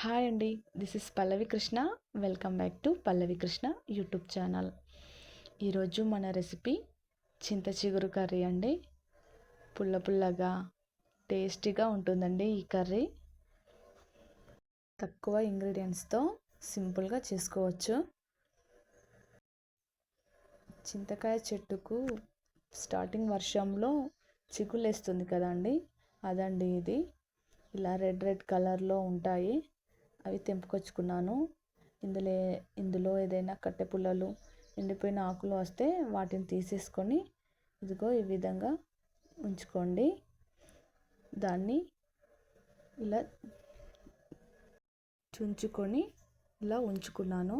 Hi అండి. This is Pallavi Krishna. Welcome back to Pallavi Krishna YouTube channel. ఈరోజు మన recipe చింత చిగురు కర్రీ అండి. పుల్ల పుల్లగా టేస్టీగా ఉంటుందండి ఈ కర్రీ. తక్కువ ఇంగ్రీడియంట్స్తో సింపుల్గా చేసుకోవచ్చు. చింతకాయ చెట్టుకు స్టార్టింగ్ వర్షంలో చిగులేస్తుంది కదండి. అదండి ఇది. ఇలా రెడ్ రెడ్ కలర్లో ఉంటాయి. అవి తెంపుకొచ్చుకున్నాను. ఇందులో ఇందులో ఏదైనా కట్టె పుల్లలు ఎండిపోయిన ఆకులు వస్తే వాటిని తీసేసుకొని ఇదిగో ఈ విధంగా ఉంచుకోండి. దాన్ని ఇలా చుంచుకొని ఇలా ఉంచుకున్నాను.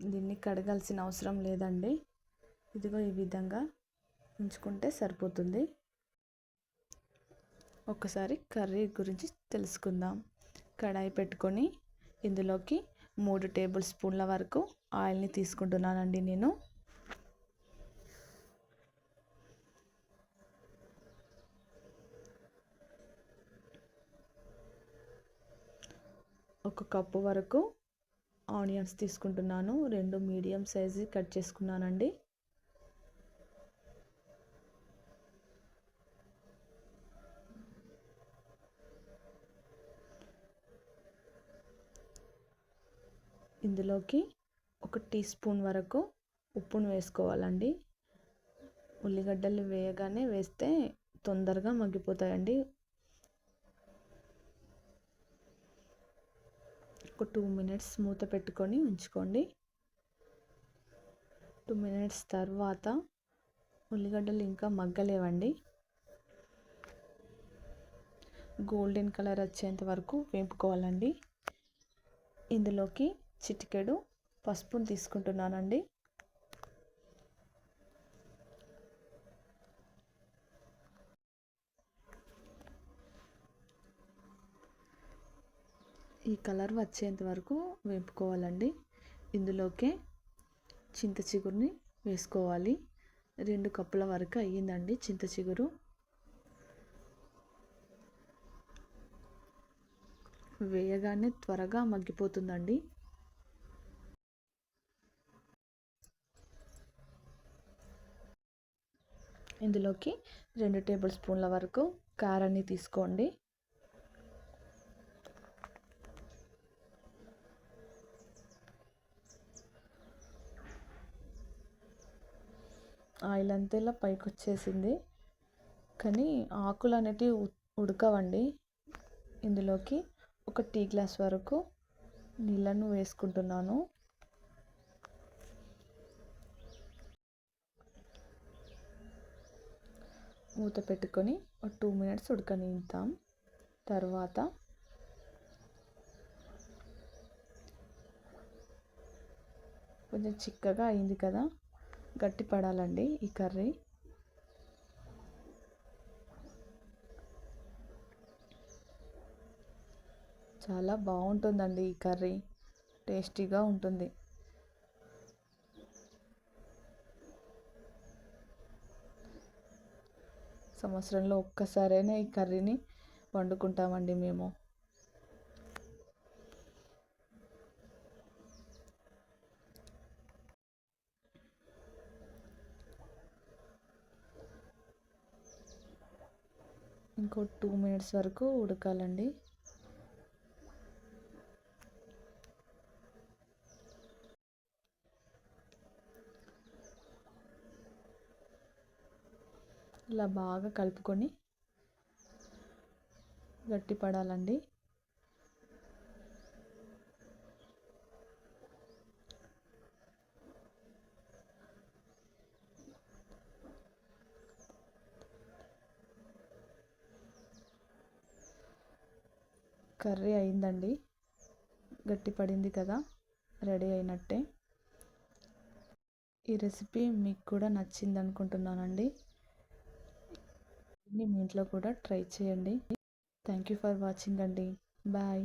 దీన్ని కడగాల్సిన అవసరం లేదండి. ఇదిగో ఈ విధంగా ఉంచుకుంటే సరిపోతుంది. ఒకసారి కర్రీ గురించి తెలుసుకుందాం. కడాయి పెట్టుకొని ఇందులోకి మూడు టేబుల్ స్పూన్ల వరకు ఆయిల్ని తీసుకుంటున్నానండి నేను. ఒక కప్పు వరకు ఆనియన్స్ తీసుకుంటున్నాను. రెండు మీడియం సైజు కట్ చేసుకున్నానండి. ఇందులోకి ఒక టీ స్పూన్ వరకు ఉప్పును వేసుకోవాలండి. ఉల్లిగడ్డలు వేయగానే వేస్తే తొందరగా మగ్గిపోతాయండి. ఒక టూ మినిట్స్ మూత పెట్టుకొని ఉంచుకోండి. టూ మినిట్స్ తర్వాత ఉల్లిగడ్డలు ఇంకా మగ్గలేవండి. గోల్డెన్ కలర్ వచ్చేంత వరకు వేపుకోవాలండి. ఇందులోకి చిటికెడు పసుపును తీసుకుంటున్నానండి. ఈ కలర్ వచ్చేంత వరకు వేపుకోవాలండి. ఇందులోకే చింత చిగురుని వేసుకోవాలి. రెండు కప్పుల వరకు అయ్యిందండి చింత చిగురు. వేయగానే త్వరగా మగ్గిపోతుందండి. ఇందులోకి రెండు టేబుల్ స్పూన్ల వరకు కారాన్ని తీసుకోండి. ఆయిల్ అంతేలా పైకి వచ్చేసింది కానీ ఆకులు అనేటివి ఉడకవండి. ఇందులోకి ఒక టీ గ్లాస్ వరకు నీళ్ళను వేసుకుంటున్నాను. మూత పెట్టుకొని ఒక టూ మినిట్స్ ఉడకనిద్దాం. తర్వాత కొంచెం చిక్కగా అయింది కదా గట్టి పడాలండి ఈ కర్రీ. చాలా బాగుంటుందండి ఈ కర్రీ టేస్టీగా ఉంటుంది. సంవత్సరంలో ఒక్కసారైనా ఈ కర్రీని వండుకుంటామండి మేము. ఇంకో టూ మినిట్స్ వరకు ఉడకాలండి. ఇలా బాగా కలుపుకొని గట్టి పడాలండి కర్రీ అయిందండి. గట్టి పడింది కదా రెడీ అయినట్టే. ఈ రెసిపీ మీకు కూడా నచ్చింది అనుకుంటున్నానండి మీ ఇంట్లో కూడా ట్రై చేయండి. థ్యాంక్ యూ ఫర్ వాచింగ్ అండి. బాయ్